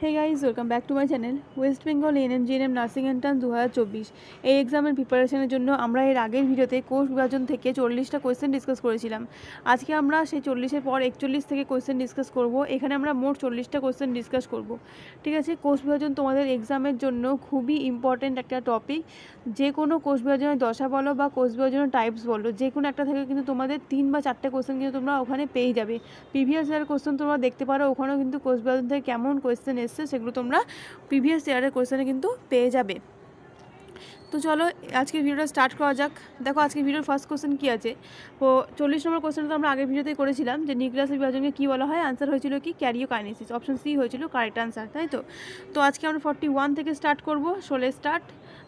Hey guys welcome back to my channel West Bengal ANM GNM nursing entrance দু হাজার চব্বিশ এই এক্সামের প্রিপারেশনের জন্য আমরা এর আগের ভিডিওতে কোর্স বিভাজন থেকে চল্লিশটা কোয়েশ্চেন ডিসকাস করেছিলাম। আজকে আমরা সেই চল্লিশের পর একচল্লিশ থেকে কোয়েশ্চেন ডিসকাস করব। এখানে আমরা মোট চল্লিশটা কোয়েশ্চেন ডিসকাস করব। ঠিক আছে কোর্স বিভাজন তোমাদের এক্সামের জন্য খুবই ইম্পর্ট্যান্ট একটা টপিক যে কোনো কোর্স বিভাজনের দশা বলো বা কোর্স বিভাজনের টাইপস বলো, যে কোনো একটা থেকে কিন্তু তোমাদের তিন বা চারটে কোয়েশ্চেন কিন্তু তোমরা ওখানে পেয়ে যাবে। প্রিভিয়াস ইয়ার কোয়েশ্চেন তোমরা দেখতে পারো, ওখানেও কিন্তু কোর্স বিভাজন থেকে কেমন কোয়েশ্চেন এসছে, সেগুলো তোমরা প্রিভিয়াস ইয়ারের কোয়েশ্চেনে কিন্তু পেয়ে যাবে। তো চলো আজকে ভিডিওটা স্টার্ট করা যাক। দেখো, আজকে ভিডিওর ফার্স্ট কোশ্চেন কী আছে? তো চল্লিশ নম্বর কোশ্চেন তো আমরা আগের ভিডিওতেই করেছিলাম, যে নিউক্লিয়াসের বিভাজনকে কী বলা হয়? আনসার হয়েছিল কি? ক্যারিও কাইনেসিস অপশন সি হয়েছিল কারেক্ট আনসার তাই তো? তো আজকে আমরা ফর্টি ওয়ান থেকে স্টার্ট করব, ষোলে স্টার্ট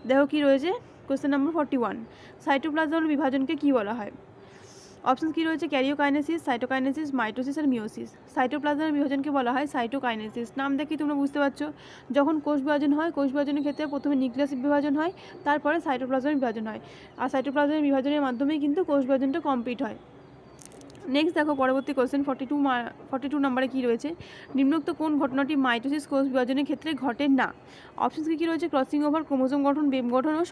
দেখো কী রয়েছে question number forty one cytoplasm বিভাজনকে কী বলা হয়? অপশন কী রয়েছে? ক্যারিওকাইনেসিস, সাইটোকাইনেসিস, মাইটোসিস আর মিওসিস। সাইটোপ্লাজমের বিভাজনকে বলা হয় সাইটোকাইনেসিস। নাম দেখি তোমরা বুঝতে পারছ? যখন কোষ বিভাজন হয়, কোষ বিভাজনের ক্ষেত্রে প্রথমে নিউক্লিয়াস বিভাজন হয়, তারপরে সাইটোপ্লাজমের বিভাজন হয়। আর সাইটোপ্লাজমের বিভাজনের মাধ্যমেই কিন্তু কোষ বিভাজনটা কমপ্লিট হয়। নেক্সট দেখো, পরবর্তী question forty two forty two নম্বরে কী রয়েছে? নিম্নোক্ত কোন ঘটনাটি মাইটোসিস কোষ বিভাজনের ক্ষেত্রে ঘটে না? অপশন কী রয়েছে? ক্রসিং ওভার ক্রোমোজোম গঠন বেম গঠন ও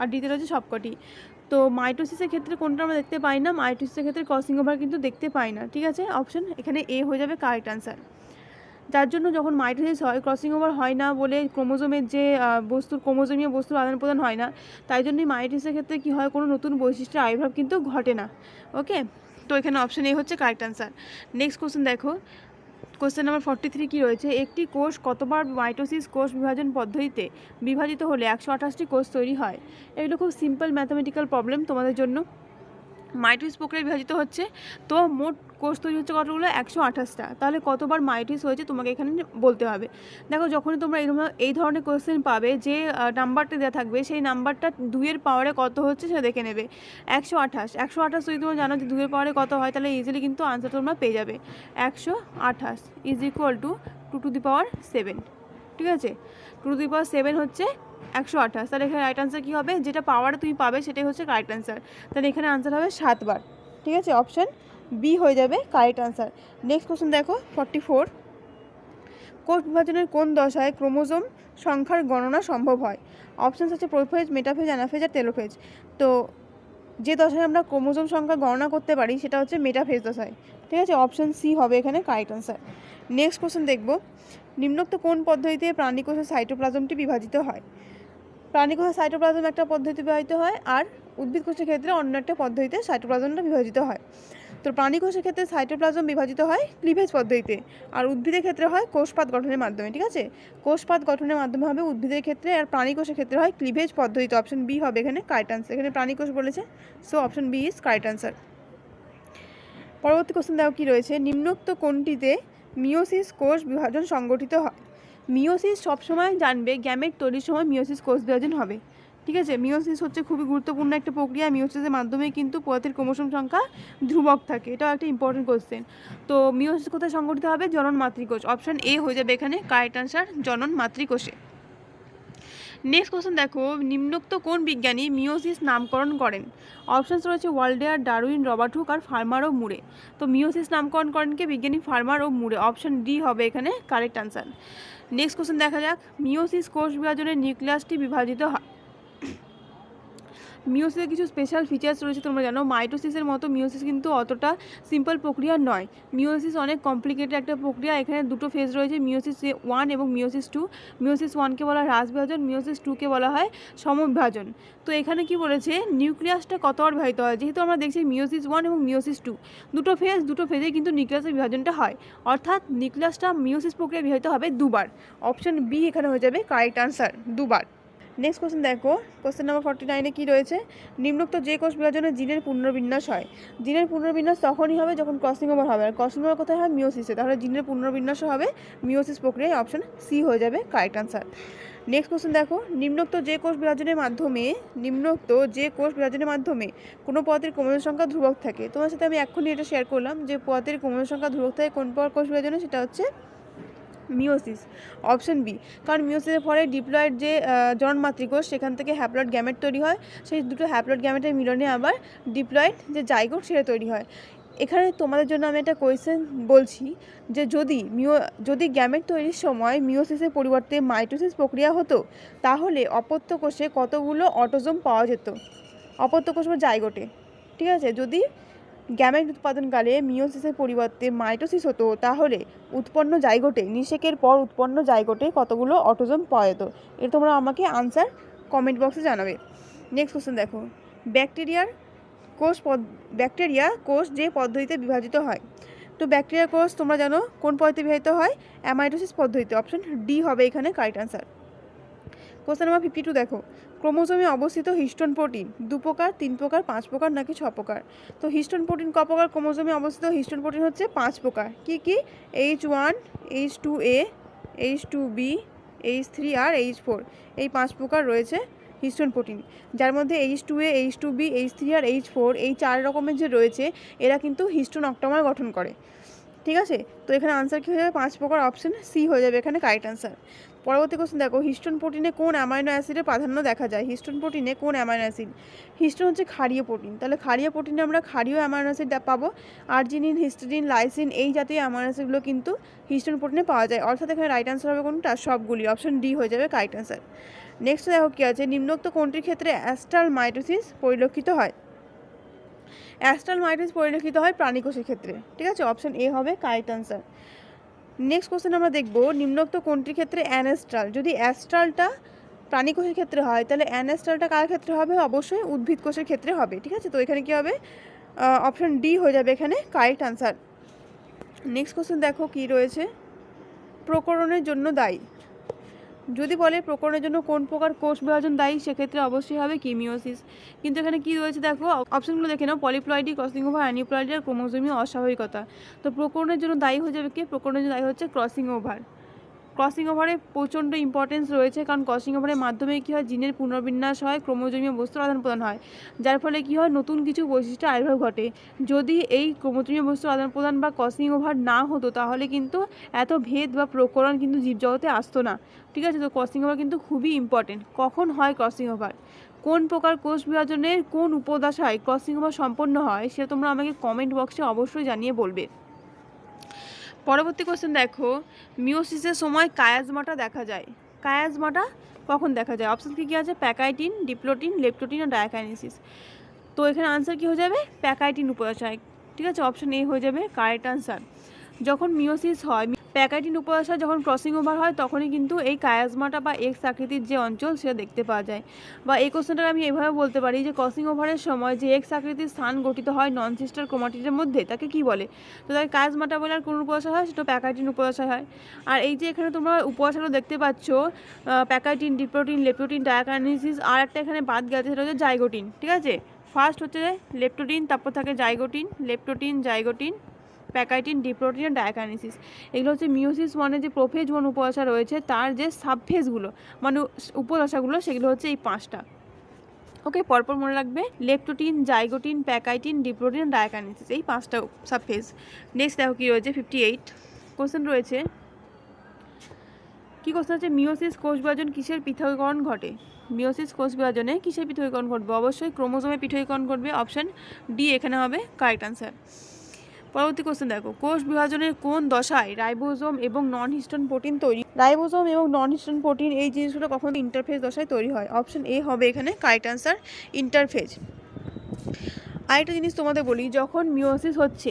আর ডিতে রয়েছে সবকটি। তো মাইটোসিসের ক্ষেত্রে কোনটা আমরা দেখতে পাই না? মাইটোসিসের ক্ষেত্রে ক্রসিং ওভার কিন্তু দেখতে পাই না। ঠিক আছে? অপশন এখানে এ হয়ে যাবে কারেক্ট অ্যান্সার যার জন্য যখন মাইটোসিস হয় ক্রসিং ওভার হয় না বলে ক্রোমোজোমের যে বস্তুর, ক্রোমোজোমীয় বস্তুর আদান প্রদান হয় না, তাই জন্যই মাইটোসিসের ক্ষেত্রে কী হয়? কোনো নতুন বৈশিষ্ট্যের আবির্ভাব কিন্তু ঘটে না। ওকে তো এখানে অপশন এ হচ্ছে কারেক্ট অ্যান্সার নেক্সট কোশ্চেন দেখো। কোশ্চেন নাম্বার ফর্টি থ্রি কী রয়েছে? একটি কোষ কতবার মাইটোসিস কোষ বিভাজন পদ্ধতিতে বিভাজিত হলে একশো আঠাশটি কোষ তৈরি হয়? এগুলো খুব সিম্পল ম্যাথামেটিক্যাল প্রবলেম তোমাদের জন্য। মাইটোসিস প্রক্রিয়া বিভাজিত হচ্ছে। তো মোট কোষ তৈরি হচ্ছে কতগুলো? একশো আঠাশটা। তাহলে কতবার মাইটিস হয়েছে তোমাকে এখানে বলতে হবে। দেখো যখনই তোমরা এই এই ধরনের কোশ্চেন পাবে যে নাম্বারটা দেওয়া থাকবে, সেই নাম্বারটা দুইয়ের পাওয়ারে কত হচ্ছে সেটা দেখে নেবে। একশো আঠাশ। একশো আঠাশ যদি তোমরা জানো যে দুইয়ের পাওয়ারে কত হয়, তাহলে ইজিলি কিন্তু আনসার তোমরা পেয়ে যাবে। একশো আঠাশ is equal to two to the power seven ঠিক আছে? Two to the power seven হচ্ছে একশো আঠাশ। তাহলে এখানে রাইট আনসার কী হবে? যেটা পাওয়ারে তুমি পাবে সেটাই হচ্ছে কারেক্ট আনসার তাহলে এখানে আনসার হবে সাতবার ঠিক আছে? অপশান বি হয়ে যাবে কারেক্ট আনসার নেক্সট কোশ্চেন দেখো ফর্টি ফোর কোষ বিভাজনের কোন দশায় ক্রোমোজোম সংখ্যার গণনা সম্ভব হয়? অপশানস হচ্ছে প্রোফেজ, মেটাফেজ, অ্যানাফেজ আর টেলোফেজ। তো যে দশায় আমরা ক্রোমোজোম সংখ্যা গণনা করতে পারি, সেটা হচ্ছে মেটাফেজ দশায়। ঠিক আছে? অপশান সি হবে এখানে কারেক্ট অ্যান্সার নেক্সট কোশ্চেন দেখব। নিম্নোক্ত কোন পদ্ধতিতে প্রাণীকোষের সাইটোপ্লাজমটি বিভাজিত হয়? প্রাণীকোষের সাইটোপ্লাজম একটা পদ্ধতি বিভাজিত হয়, আর উদ্ভিদ কোষের ক্ষেত্রে অন্য একটা পদ্ধতিতে সাইটোপ্লাজমটা বিভাজিত হয়। তো প্রাণীকোষের ক্ষেত্রে সাইটোপ্লাজম বিভাজিত হয় ক্লিভেজ পদ্ধতিতে, আর উদ্ভিদের ক্ষেত্রে হয় কোষপাত গঠনের মাধ্যমে, ঠিক আছে? কোষপাত গঠনের মাধ্যমে হবে উদ্ভিদের ক্ষেত্রে, আর প্রাণীকোষের ক্ষেত্রে হয় ক্লিভেজ পদ্ধতিতে অপশন বি হবে এখানে কারেক্ট আনসার এখানে প্রাণীকোষ বলেছে। So option B is correct answer পরবর্তী কোশ্চেন দেখো কী রয়েছে? নিম্নোক্ত কোনটিতে মিওসিস কোষ বিভাজন সংগঠিত হয়? মিওসিস সবসময় জানবে, গ্যামেট তৈরির সময় মিওসিস কোষ বিভাজন হবে। ঠিক আছে? মিওসিস হচ্ছে খুবই গুরুত্বপূর্ণ একটা প্রক্রিয়া। মিওসিসের মাধ্যমে কিন্তু পদার্থের ক্রমশম সংখ্যা ধ্রুবক থাকে। এটাও একটা ইম্পর্টেন্ট কোশ্চেন তো মিওসিস কোথায় সংগঠিত হবে? জনন মাতৃকোষ। অপশান এ হয়ে যাবে এখানে। কারেক্ট আনসার জনন মাতৃকোষে। নেক্সট কোশ্চেন দেখো। নিম্নোক্ত কোন বিজ্ঞানী মিওসিস নামকরণ করেন? অপশানস রয়েছে ওয়ার্ল্ডেয়ার ডারউইন, রবার্ট হুক আর ফার্মার ও মুরে। তো মিওসিস নামকরণ করেন কে? বিজ্ঞানী ফার্মার ও মুরে। অপশন ডি হবে এখানে কারেক্ট আনসার নেক্সট কোশ্চেন দেখা যাক। মিওসিস কোষ বিভাজনের নিউক্লিয়াসটি বিভাজিত হয়। মিওসিসের কিছু স্পেশাল ফিচার্স রয়েছে, তোমরা জানো। মাইটোসিসের মতো মিওসিস কিন্তু অতটা সিম্পল প্রক্রিয়া নয়। মিওসিস অনেক কমপ্লিকেটেড একটা প্রক্রিয়া। এখানে দুটো ফেজ রয়েছে, মিওসিস ওয়ান এবং মিওসিস টু মিওসিস ওয়ানকে বলা হয় হ্রাস বিভাজন মিওসিস টুকে বলা হয় সমবিভাজন। তো এখানে কি বলেছে, নিউক্লিয়াসটা কতবার বিভাজিত হয়? যেহেতু আমরা দেখছি মিওসিস ওয়ান এবং মিওসিস টু দুটো ফেজ দুটো ফেজে কিন্তু নিউক্লিয়াসের বিভাজনটা হয়। অর্থাৎ নিউক্লিয়াসটা মিওসিস প্রক্রিয়া বিভাজিত হবে দুবার। অপশন বি এখানে হয়ে যাবে কারেক্ট আনসার দুবার। নেক্সট কোশ্চেন দেখো। কোশ্চেন নাম্বার ফর্টি নাইনে কী রয়েছে? নিম্নোক্ত যে কোষ বিভাজনে জিনের পুনর্বিন্যাস হয়। জিনের পুনর্বিন্যাস তখনই হবে যখন ক্রসিং ওভার হবে। আর ক্রসিং ওভার কোথায় হয়? মিওসিসে তাহলে জিনের পুনর্বিন্যাস হবে মিওসিস প্রক্রিয়ায় অপশন সি হয়ে যাবে কারেক্ট আনসার নেক্সট কোশ্চেন দেখো। নিম্নোক্ত যে কোষ বিভাজনের মাধ্যমে, নিম্নোক্ত যে কোষ বিভাজনের মাধ্যমে কোনো পদের ক্রমশ সংখ্যা ধ্রুবক থাকে। তোমার সাথে আমি এক্ষুনি এটা শেয়ার করলাম যে পদের ক্রমশ সংখ্যা ধ্রুবক থাকে, কোন পর কোষ বিভাজনে? সেটা হচ্ছে মিওসিস অপশন বি। কারণ মিওসিসের পরে ডিপ্লয়েড যে আহ, জনমাতৃকোষ সেখান থেকে হ্যাপ্লয়েড গ্যামেট তৈরি হয়। সেই দুটো হ্যাপ্লয়েড গ্যামেটের মিলনে আবার ডিপ্লয়েড যে জাইগোট সেটা তৈরি হয়। এখানে তোমাদের জন্য আমি একটা কোয়েশ্চেন বলছি যে যদি মিও যদি গ্যামেট তৈরির সময় মিওসিসের পরিবর্তে মাইটোসিস প্রক্রিয়া হতো তাহলে অপত্য কোষে কতগুলো অটোজোম পাওয়া যেত? অপত্য কোষ বা জাইগোটে। ঠিক আছে? যদি গ্যামেট উৎপাদনকালে মিওসিসের পরিবর্তে মাইটোসিস হতো। তাহলে উৎপন্ন জাইগোটে, নিষেকের পর উৎপন্ন জায়গোটে কতগুলো অটোজোম পাওয়া যেত? এটা তোমরা আমাকে আনসার কমেন্ট বক্সে জানাবে। নেক্সট কোশ্চেন দেখো। ব্যাকটেরিয়ার কোষ পদ, ব্যাকটেরিয়া কোষ যে পদ্ধতিতে বিভাজিত হয়। তো ব্যাকটেরিয়া কোষ তোমরা জানো কোন পদ্ধতিতে বিভাজিত হয়? অ্যামাইটোসিস পদ্ধতিতে। অপশন ডি হবে এখানে correct answer. Question number fifty two দেখো। ক্রোমোজোমে অবস্থিত হিস্টোন প্রোটিন, দু প্রকার, তিন প্রকার, পাঁচ প্রকার নাকি ছ প্রকার? তো হিস্টোন প্রোটিন ক প্রকার? ক্রোমোজোমে অবস্থিত হিস্টোন প্রোটিন হচ্ছে পাঁচ প্রকার। কি কি? H one H two A H two B H three R H four এই পাঁচ প্রকার রয়েছে হিস্টোন প্রোটিন। যার মধ্যে H two A H two B H three R H four এই চার রকমের যে রয়েছে, এরা কিন্তু হিস্টোন অক্টোমার গঠন করে। ঠিক আছে? তো এখানে আনসার কী হয়ে যাবে? পাঁচ প্রকার অপশন সি হয়ে যাবে এখানে কারেক্ট আনসার পরবর্তী কোশ্চেন দেখো হিস্টোন প্রোটিনে কোন অ্যামাইনো অ্যাসিডের প্রাধান্য দেখা যায়? হিস্টোন প্রোটিনে কোন অ্যামাইনো অ্যাসিড হিস্টোন হচ্ছে ক্ষারীয় প্রোটিন তাহলে ক্ষারীয় প্রোটিনে আমরা ক্ষারীয় অ্যামাইনো অ্যাসিড পাবো। আর্জিনিন হিস্টোডিন লাইসিন এই জাতীয় অ্যামাইনো অ্যাসিডগুলো কিন্তু হিস্টোন প্রোটিনে পাওয়া যায়। অর্থাৎ এখানে রাইট আনসার হবে কোনটা? সবগুলি। অপশন ডি হয়ে যাবে কারেক্ট আনসার নেক্সট দেখো কী আছে? নিম্নোক্ত কোনটির ক্ষেত্রে অ্যাস্ট্রাল মাইটোসিস পরিলক্ষিত হয়? অ্যাস্ট্রাল মাইটোসিস পরিলক্ষিত হয় প্রাণীকোষের ক্ষেত্রে। ঠিক আছে? অপশন এ হবে কারেক্ট আনসার নেক্সট কোশ্চেন আমরা দেখব, নিম্নোক্ত কোনটির ক্ষেত্রে অ্যানেস্ট্রাল? যদি অ্যাস্ট্রালটা প্রাণী কোষের ক্ষেত্রে হয়, তাহলে অ্যানেস্ট্রালটা কার ক্ষেত্রে হবে? অবশ্যই উদ্ভিদ কোষের ক্ষেত্রে হবে, ঠিক আছে? তো এখানে কী হবে? অপশান ডি হয়ে যাবে এখানে কারেক্ট আনসার নেক্সট কোশ্চেন দেখো কি রয়েছে? প্রকরণের জন্য দায়ী। যদি বলে প্রকরণের জন্য কোন প্রকার কোষ বিভাজন দায়ী, সেক্ষেত্রে অবশ্যই হবে কিমিওসিস। কিন্তু এখানে কি রয়েছে দেখো, অপশনগুলো দেখে নাও, পলিপ্লয়েডি ক্রসিং ওভার অ্যানিপ্লয়েডি আর ক্রোমোজোমীয় অস্বাভাবিকতা। তো প্রকরণের জন্য দায়ী হয়ে যাবে কি? প্রকরণের জন্য দায়ী হচ্ছে ক্রসিং ওভার ক্রসিং ওভারে প্রচণ্ড ইম্পর্টেন্স রয়েছে, কারণ ক্রসিং ওভারের মাধ্যমে কী হয়, জিনের পুনর্বিন্যাস হয়, ক্রোমোজোমীয় বস্তুর আদান প্রদান হয়। যার ফলে কী হয়, নতুন কিছু বৈশিষ্ট্য আবির্ভাব ঘটে। যদি এই ক্রোমোজোমীয় বস্তুর আদান প্রদান বা ক্রসিং ওভার না হতো, তাহলে কিন্তু এত ভেদ বা প্রকরণ কিন্তু জীবজগতে আসতো না। ঠিক আছে, তো ক্রসিং ওভার কিন্তু খুবই ইম্পর্টেন্ট কখন হয় ক্রসিং ওভার কোন প্রকার কোষ বিভাজনের কোন উপদশায় ক্রসিং ওভার সম্পন্ন হয়, সেটা তোমরা আমাকে কমেন্ট বক্সে অবশ্যই জানিয়ে বলবে। পরবর্তী কোশ্চেন দেখো মিওসিসের সময় কায়াজমাটা দেখা যায়। কায়াজমাটা কখন দেখা যায়? অপশান কী কী আছে? প্যাকাইটিন ডিপ্লোটিন লেপটোটিন আর ডায়াকাইনেসিস তো এখানে আনসার কী হয়ে যাবে? প্যাকাইটিন উপদশায় ঠিক আছে? অপশান এ হয়ে যাবে কারেক্ট আনসার যখন মিওসিস হয় প্যাকাইটিন উপদশায় যখন ক্রসিং ওভার হয়, তখনই কিন্তু এই কায়াজমাটা বা এক্স আকৃতির যে অঞ্চল, সেটা দেখতে পাওয়া যায়। বা এই কোশ্চেনটা আমি এভাবে বলতে পারি যে ক্রসিং ওভারের সময় যে এক্স আকৃতির স্থান গঠিত হয় নন সিস্টার ক্রোমাটিডের মধ্যে, তাকে কি বলে? তো তাকে কায়াজমাটা বলে আর কোন উপদশা হয়? সেটা প্যাকাইটিন উপদশা হয়। আর এই যে এখানে তোমরা উপদশাগুলো দেখতে পাচ্ছ প্যাকাইটিন ডিপ্রোটিন, লেপ্টোটিন, ডায়াকাইনেসিস, আর একটা এখানে বাদ গেছে, সেটা হচ্ছে জাইগোটিন, ঠিক আছে? ফার্স্ট হচ্ছে লেপ্টোটিন, তারপর থাকে zygotene, leptotene, zygotene pachytene diplotene আর ডায়াকাইনেসিস। এগুলো হচ্ছে মিওসিস ওয়ানে যে প্রোফেজ ওয়ান উপদশা রয়েছে, তার যে সাবফেজগুলো মানে উপদশাগুলো সেগুলো হচ্ছে এই পাঁচটা। ওকে, পরপর মনে রাখবে, leptotene, zygotene, pachytene, diplotene, diakinesis, এই পাঁচটা সাবফেজ। নেক্সট দেখো কী রয়েছে ফিফটি এইট কোশ্চেন রয়েছে, কী কোশ্চেন আছে মিওসিস কোষ বিভাজন কিসের পৃথকীকরণ ঘটে? মিওসিস কোষ বিভাজনে কিসের পৃথকীকরণ ঘটবে? অবশ্যই ক্রোমোজোমের পৃথকীকরণ ঘটবে অপশন ডি এখানে হবে কারেক্ট আনসার পরবর্তী কোশ্চেন দেখো, কোষ বিভাজনের কোন দশায় রাইবোজোম এবং নন হিস্টন প্রোটিন তৈরি? রাইবোজোম এবং নন হিস্টন প্রোটিন এই জিনিসগুলো কখন ইন্টারফেজ দশায় তৈরি হয়? অপশন এ হবে এখানে কারেক্ট আনসার ইন্টারফেজ আরেকটা জিনিস তোমাদের বলি, যখন মিওসিস হচ্ছে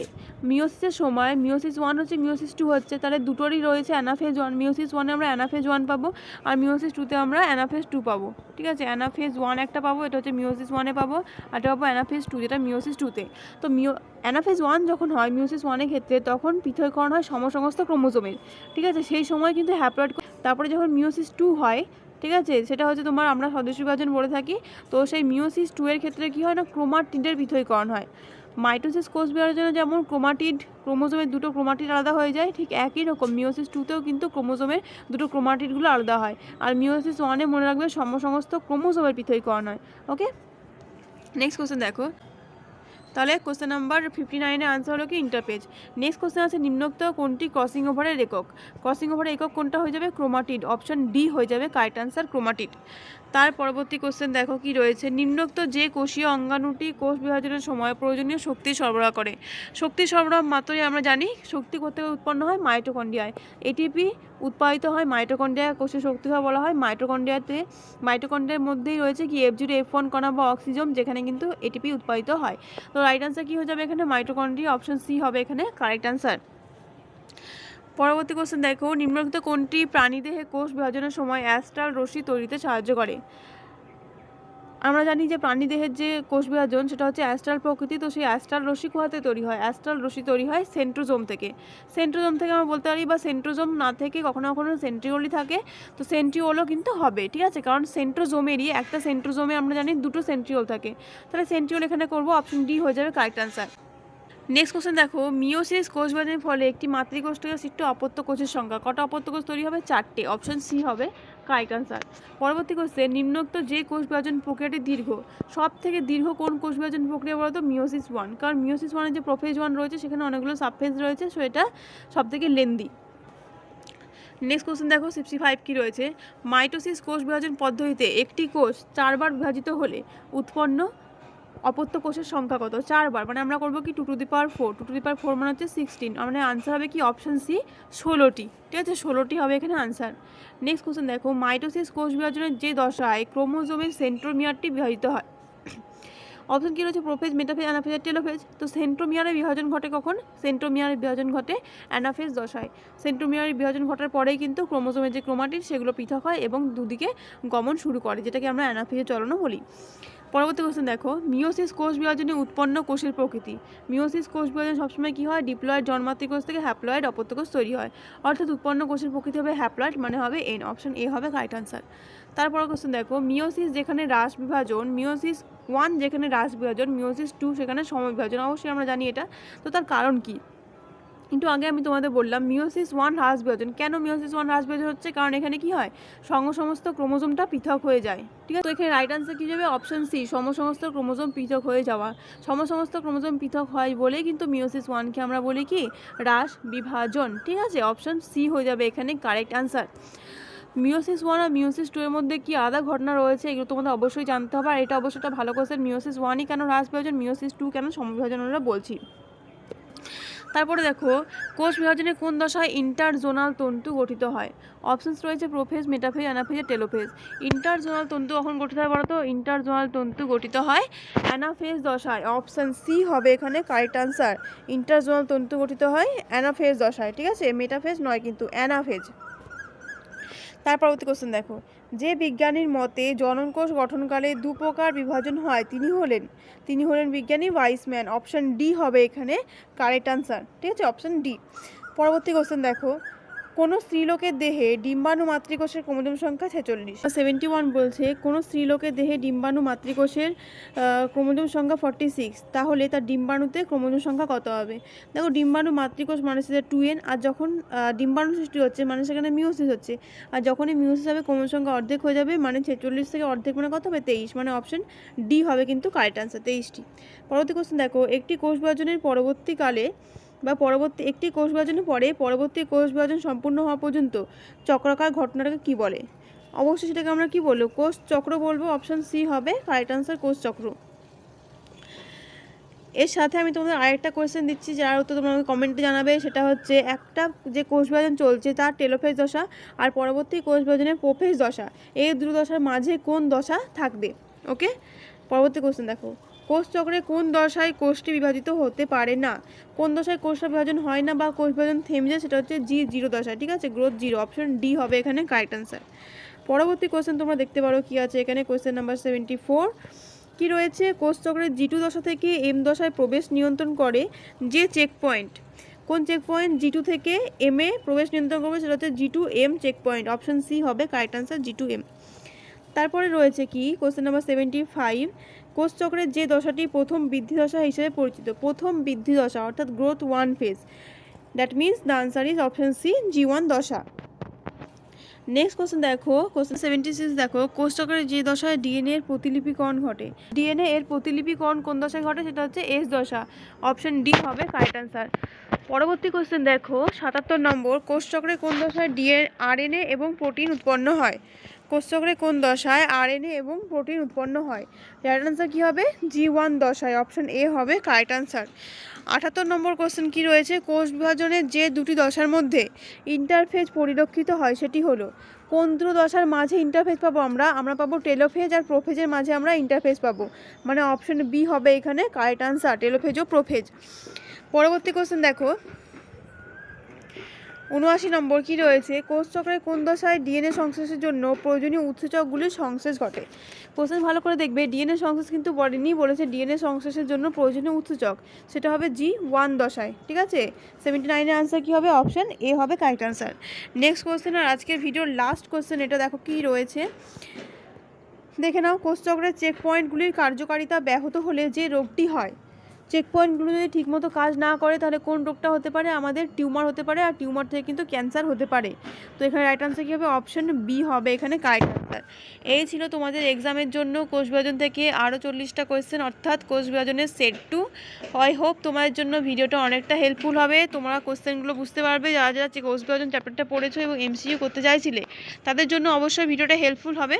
মিওসিসের সময় মিওসিস ওয়ান হচ্ছে মিওসিস টু হচ্ছে, তাহলে দুটোরই রয়েছে অ্যানাফেজ ওয়ান মিওসিস ওয়ানে আমরা অ্যানাফেজ ওয়ান পাবো, আর মিওসিস টুতে আমরা অ্যানাফেজ টু পাবো, ঠিক আছে? অ্যানাফেজ ওয়ান একটা পাবো, এটা হচ্ছে মিওসিস ওয়ানে পাবো, আর এটা পাবো অ্যানাফেজ টু যেটা মিওসিস টুতে তো। মিও অ্যানাফেজ ওয়ান যখন হয় মিওসিস ওয়ানের ক্ষেত্রে, তখন পৃথকীকরণ হয় সমসমস্ত ক্রোমোজোমের, ঠিক আছে? সেই সময় কিন্তু হ্যাপ্লয়েড তারপরে যখন মিওসিস টু হয় ঠিক আছে? সেটা হচ্ছে তোমার আমরা সদস্য বিভাজন বলে থাকি। তো সেই মিওসিস টু এর ক্ষেত্রে কী হয় না? ক্রোমাটিডের পৃথকীকরণ হয়। মাইটোসিস কোষ বিভাজনে যেমন ক্রোমাটিড, ক্রোমোজোমের দুটো ক্রোমাটিড আলাদা হয়ে যায়, ঠিক একই রকম। মিওসিস টুতেও কিন্তু ক্রোমোজোমের দুটো ক্রোমাটিডগুলো আলাদা হয়। আর মিওসিস ওয়ানে মনে রাখবে সমসমস্ত ক্রোমোজোমের পৃথকীকরণ হয়। ওকে নেক্সট কোশ্চেন দেখো। তাহলে কোশ্চেন নাম্বার ফিফটি নাইনের আনসার হলো কি ইন্টারপেজ নেক্সট কোশ্চেন আছে, নিম্নোক্ত কোনটি ক্রসিং ওভারের একক? ক্রসিং ওভারের একক কোনটা হয়ে যাবে? ক্রোমাটিড অপশন ডি হয়ে যাবে কারেক্ট আনসার ক্রোমাটিড তার পরবর্তী কোশ্চেন দেখো কি রয়েছে? নিম্নোক্ত যে কোষীয় অঙ্গাণুটি কোষ বিভাজনের সময় প্রয়োজনীয় শক্তি সরবরাহ করে। শক্তি সরবরাহ মাত্রই আমরা জানি শক্তি করতে উৎপন্ন হয়? মাইটোকন্ড্রিয়ায় এটিপি উৎপাদিত হয় মাইটোকন্ড্রিয়া কোষে শক্তি বলা হয়। মাইটোকন্ড্রিয়াতে মাইটোকন্ড্রিয়ার মধ্যেই রয়েছে কি? এফ জিরো এফ ওয়ান কণা বা অক্সিজম যেখানে কিন্তু এটিপি উৎপাদিত হয়। তো রাইট আনসার কী হয়ে যাবে এখানে? মাইটোকন্ড্রিয়া অপশন সি হবে এখানে। কারেক্ট আনসার পরবর্তী কোশ্চেন দেখো নিম্নলিখিত কোনটি প্রাণীদেহে কোষ বিভাজনের সময় অ্যাস্ট্রাল রশ্মি তৈরিতে সাহায্য করে? আমরা জানি যে প্রাণীদেহের যে কোষ বিভাজন, সেটা হচ্ছে অ্যাস্ট্রাল প্রকৃতি। তো সেই অ্যাস্ট্রাল রশ্মি কোহাতে তৈরি হয়? অ্যাস্ট্রাল রশ্মি তৈরি হয় সেন্ট্রোজোম থেকে। সেন্ট্রোজোম থেকে আমরা বলতে পারি বা সেন্ট্রোজোম না থেকে কখনো কখনো সেন্ট্রিওলি থাকে। তো সেন্ট্রিওলও কিন্তু হবে, ঠিক আছে? কারণ সেন্ট্রোজোমেরই একটা সেন্ট্রোজোমে আমরা জানি দুটো সেন্ট্রিওল থাকে। তাহলে সেন্ট্রিওল এখানে করব অপশন ডি হয়ে যাবে কারেক্ট আনসার নেক্সট কোশ্চেন দেখো মিওসিস কোষ বিভাজনের ফলে একটি মাতৃকোষ থেকে সৃষ্ট অপত্য কোষের সংখ্যা। কটা অপত্য কোষ তৈরি হবে? চারটে। অপশন সি হবে কারেক্ট আনসার। পরবর্তী কোশ্চেন নিম্নোক্ত যে কোষ বিভাজন প্রক্রিয়াটি দীর্ঘ সব থেকে দীর্ঘ কোন কোষ বিভাজন প্রক্রিয়া বলতো? মিওসিস ওয়ান কারণ মিওসিস ওয়ানের যে প্রফেজ ওয়ান রয়েছে, সেখানে অনেকগুলো সাবফেজ রয়েছে সো এটা সব থেকে লেন্দি নেক্সট কোশ্চেন দেখো সিক্সটি ফাইভ কী রয়েছে? মাইটোসিস কোষ বিভাজন পদ্ধতিতে একটি কোষ চারবার বিভাজিত হলে উৎপন্ন অপত্য কোষের সংখ্যা কত? চারবার। মানে আমরা করব কি two to the power four two to the power four মানে হচ্ছে সিক্সটিন মানে আনসার হবে কি অপশন সি ষোলোটি। ঠিক আছে? ষোলোটি হবে এখানে আনসার নেক্সট কোশ্চেন দেখো। মাইটোসিস কোষ বিভাজনের যে দশায় ক্রোমোজোমের সেন্ট্রোমিয়ারটি বিভাজিত হয়। অপশন কী রয়েছে? প্রোফেজ মেটাফেজ অ্যানাফেজ আর টেলোফেজ তো সেন্ট্রোমিয়ারের বিভাজন ঘটে কখন? সেন্ট্রোমিয়ারের বিভাজন ঘটে অ্যানাফেজ দশায়। সেন্ট্রোমিয়ারের বিভাজন ঘটার পরেই কিন্তু ক্রোমোজোমের যে ক্রোমাটিন সেগুলো পৃথক হয় এবং দুদিকে গমন শুরু করে, যেটাকে আমরা অ্যানাফেজের চলনও বলি। পরবর্তী কোশ্চেন দেখো মিওসিস কোষ বিভাজনে উৎপন্ন কোষের প্রকৃতি। মিওসিস কোষ বিভাজন সবসময় কী হয়? ডিপ্লয়েড জন্মাত্রী কোষ থেকে হ্যাপ্লয়েড অপত্য কোষ তৈরি হয়। অর্থাৎ উৎপন্ন কোষের প্রকৃতি হবে হ্যাপ্লয়েড মানে হবে এন অপশন এ হবে রাইট আনসার তারপর কোশ্চেন দেখো মিওসিস যেখানে হ্রাস বিভাজন মিওসিস ওয়ান যেখানে হ্রাস বিভাজন মিওসিস টু সেখানে সমবিভাজন অবশ্যই আমরা জানি এটা। তো তার কারণ কী? কিন্তু আগে আমি তোমাদের বললাম মিওসিস ওয়ান হ্রাস বিভাজন কেন মিওসিস ওয়ান হ্রাস বিভাজন হচ্ছে? কারণ এখানে কি হয়? সঙ্গ সমস্ত ক্রোমোজোমটা পৃথক হয়ে যায়। ঠিক আছে? তো এখানে রাইট আনসার কী যাবে? অপশন সি সম সমস্ত ক্রোমোজোম পৃথক হয়ে যাওয়া। সম সমস্ত ক্রোমোজোম পৃথক হয় বলেই কিন্তু মিওসিস ওয়ানকে আমরা বলি কি? হ্রাস বিভাজন। ঠিক আছে? অপশন সি হয়ে যাবে এখানে কারেক্ট আনসার মিওসিস ওয়ান আর মিওসিস টু এর মধ্যে কি আলাদা ঘটনা রয়েছে? এগুলো তোমাদের অবশ্যই জানতে হবে। আর এটা অবশ্যই ভালো কোশ্চেন মিওসিস ওয়ানই কেন হ্রাস বিভাজন মিওসিস টু কেন সমবিভাজন আমরা বলছি? তারপরে দেখো, কোষ বিভাজনে কোন দশায় ইন্টারজোনাল তন্তু গঠিত হয়? অপশানস রয়েছে prophase, metaphase, anaphase, telophase. Interzonal তন্তু কখন গঠিত হয় বলো তো ইন্টারজোনাল তন্তু গঠিত হয় অ্যানাফেজ দশায়। অপশান সি হবে এখানে কারেক্ট আনসার। ইন্টারজোনাল তন্তু গঠিত হয় অ্যানাফেজ দশায়, ঠিক আছে? মেটাফেজ নয় কিন্তু অ্যানাফেজ। তার পরবর্তী কোশ্চেন দেখো। যে বিজ্ঞানীর মতে জননকোষ গঠনকালে দু প্রকার বিভাজন হয়, তিনি হলেন তিনি হলেন বিজ্ঞানী ওয়াইসম্যান অপশান ডি হবে এখানে কারেক্ট আনসার ঠিক আছে? অপশান ডি পরবর্তী কোশ্চেন দেখো। কোনো স্ত্রীলোকের দেহে ডিম্বাণু মাতৃকোষের ক্রোমোজোম সংখ্যা ছেচল্লিশ। সেভেন্টি ওয়ান বলছে, কোনো স্ত্রীলোকের দেহে ডিম্বাণু মাতৃকোষের ক্রোমোজোম সংখ্যা ফর্টি সিক্স তাহলে তার ডিম্বাণুতে ক্রোমোজোম সংখ্যা কত হবে? দেখো, ডিম্বাণু মাতৃকোষ মানে সেটা টু এন আর যখন ডিম্বাণু সৃষ্টি হচ্ছে মানে সেখানে মিউসিস হচ্ছে, আর যখনই মিওসিস হবে, ক্রোমোজোম সংখ্যা অর্ধেক হয়ে যাবে মানে ছেচল্লিশ থেকে অর্ধেক মানে কত হবে? তেইশ মানে অপশন ডি হবে কিন্তু কারেক্ট আনসার তেইশটি। পরবর্তী কোশ্চেন দেখো, একটি কোষ বিভাজনের পরবর্তীকালে বা পরবর্তী একটি কোষ বিভাজনের পরে পরবর্তী কোষ বিভাজন সম্পূর্ণ হওয়া পর্যন্ত চক্রাকার ঘটনাটাকে কি বলে? অবশ্যই সেটাকে আমরা কি বলব? কোষ চক্র বলব অপশান সি হবে কারেক্ট আনসার কোষ চক্র। এর সাথে আমি তোমাদের আরেকটা কোয়েশ্চেন দিচ্ছি, যার উত্তর তোমরা আমাকে কমেন্টে জানাবে। সেটা হচ্ছে একটা যে কোষ বিভাজন চলছে তার টেলোফেজ দশা আর পরবর্তী কোষ বিভাজনের প্রোফেজ দশা। এই দুটো দশার মাঝে কোন দশা থাকবে? ওকে পরবর্তী কোশ্চেন দেখো। কোষ চক্রে কোন দশায় কোষটি বিভাজিত হতে পারে না? কোন দশায় কোষটা বিভাজন হয় না বা কোষ বিভাজন থেমে যায় সেটা হচ্ছে জি, জিরো দশা, ঠিক আছে? গ্রোথ জিরো অপশন ডি হবে এখানে কারেক্ট অ্যান্সার পরবর্তী কোশ্চেন তোমরা দেখতে পারো কি আছে এখানে কোশ্চেন নাম্বার সেভেন্টি ফোর কি রয়েছে? কোষ চক্রের জি টু দশা থেকে এম দশায় প্রবেশ নিয়ন্ত্রণ করে যে চেক পয়েন্ট কোন চেক পয়েন্ট জি টু থেকে এম এ প্রবেশ নিয়ন্ত্রণ করবে সেটা হচ্ছে G two M check point option C হবে correct answer G two M তারপরে রয়েছে কি? কোশ্চেন নাম্বার সেভেন্টি ফাইভ কোষ চক্রের যে দশাটি প্রথম বৃদ্ধি দশা হিসেবে পরিচিত, প্রথম বৃদ্ধি দশা অর্থাৎ growth one phase that means the answer is option C G one দশা। নেক্সট কোশ্চেন দেখো কোশ্চেন সেভেন্টি সিক্স দেখো কোষ চক্রের যে দশায় ডিএনএ এর প্রতিলিপিকরণ ঘটে? ডিএনএ এর প্রতিলিপিকরণ কোন দশায় ঘটে? সেটা হচ্ছে এস দশা। অপশন ডি হবে কারেক্ট আনসার পরবর্তী কোশ্চেন দেখো, সাতাত্তর নম্বর কোষ চক্রে কোন দশায় ডিএন আরএনএ এবং প্রোটিন উৎপন্ন হয়? কোষচক্রে কোন দশায় আরএনএ এবং প্রোটিন উৎপন্ন হয়? রাইট আনসার কী হবে? জি ওয়ান দশায়। অপশন এ হবে কারেক্ট আনসার আঠাত্তর নম্বর কোশ্চেন কি রয়েছে? কোষ বিভাজনের যে দুটি দশার মধ্যে ইন্টারফেজ পরিলক্ষিত হয় সেটি হলো, কোন দুটো দশার মাঝে ইন্টারফেজ পাবো আমরা? আমরা পাবো টেলোফেজ আর প্রোফেজের মাঝে আমরা ইন্টারফেজ পাবো। মানে অপশন বি হবে এখানে কারেক্ট আনসার টেলোফেজ ও প্রোফেজ পরবর্তী কোশ্চেন দেখো। উনআশি নম্বর কি রয়েছে? কোষচক্রের কোন দশায় ডিএনএ সংশ্লেষের জন্য প্রয়োজনীয় উৎসেচকগুলির সংশ্লেষ ঘটে? কোশ্চেন ভালো করে দেখবে, ডিএনএ সংশ্লেষ কিন্তু বলেনি বলেছে ডিএনএ সংশ্লেষের জন্য প্রয়োজনীয় উৎসেচক। সেটা হবে জি ওয়ান দশায়, ঠিক আছে? সেভেন্টি নাইনের আনসার কী হবে? অপশান এ হবে কারেক্ট আনসার নেক্সট কোশ্চেন আর আজকের ভিডিওর লাস্ট কোশ্চেন এটা দেখো কি রয়েছে? দেখে নাও কোষচক্রের চেক পয়েন্টগুলির কার্যকারিতা ব্যাহত হলে যে রোগটি হয় চেক পয়েন্টগুলো যদি ঠিকমতো কাজ না করে, তাহলে কোন রোগটা হতে পারে? আমাদের টিউমার হতে পারে, আর টিউমার থেকে কিন্তু ক্যান্সার হতে পারে। তো এখানে রাইট আনসার কী হবে? অপশন বি হবে এখানে কারেক্ট আনসার এই ছিল তোমাদের এক্সামের জন্য কোষ বিভাজন থেকে আরও চল্লিশটা কোয়েশ্চেন অর্থাৎ কোষ বিভাজনের সেট টু আই হোপ তোমাদের জন্য ভিডিওটা অনেকটা হেল্পফুল হবে। তোমরা কোশ্চেনগুলো বুঝতে পারবে, যারা যারা কোষ বিভাজন চ্যাপ্টারটা পড়েছো এবং এমসিইউ করতে চাইছিলে, তাদের জন্য অবশ্যই ভিডিওটা হেল্পফুল হবে।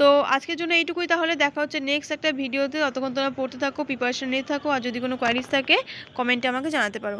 তো আজকের জন্য এইটুকুই। তাহলে দেখা হচ্ছে নেক্সট একটা ভিডিওতে ততক্ষণ তোমরা পড়তে থাকো প্রিপারেশন নিয়ে থাকো, আর যদি কোনো কোয়ারিজ থাকে কমেন্টে আমাকে জানাতে পারো।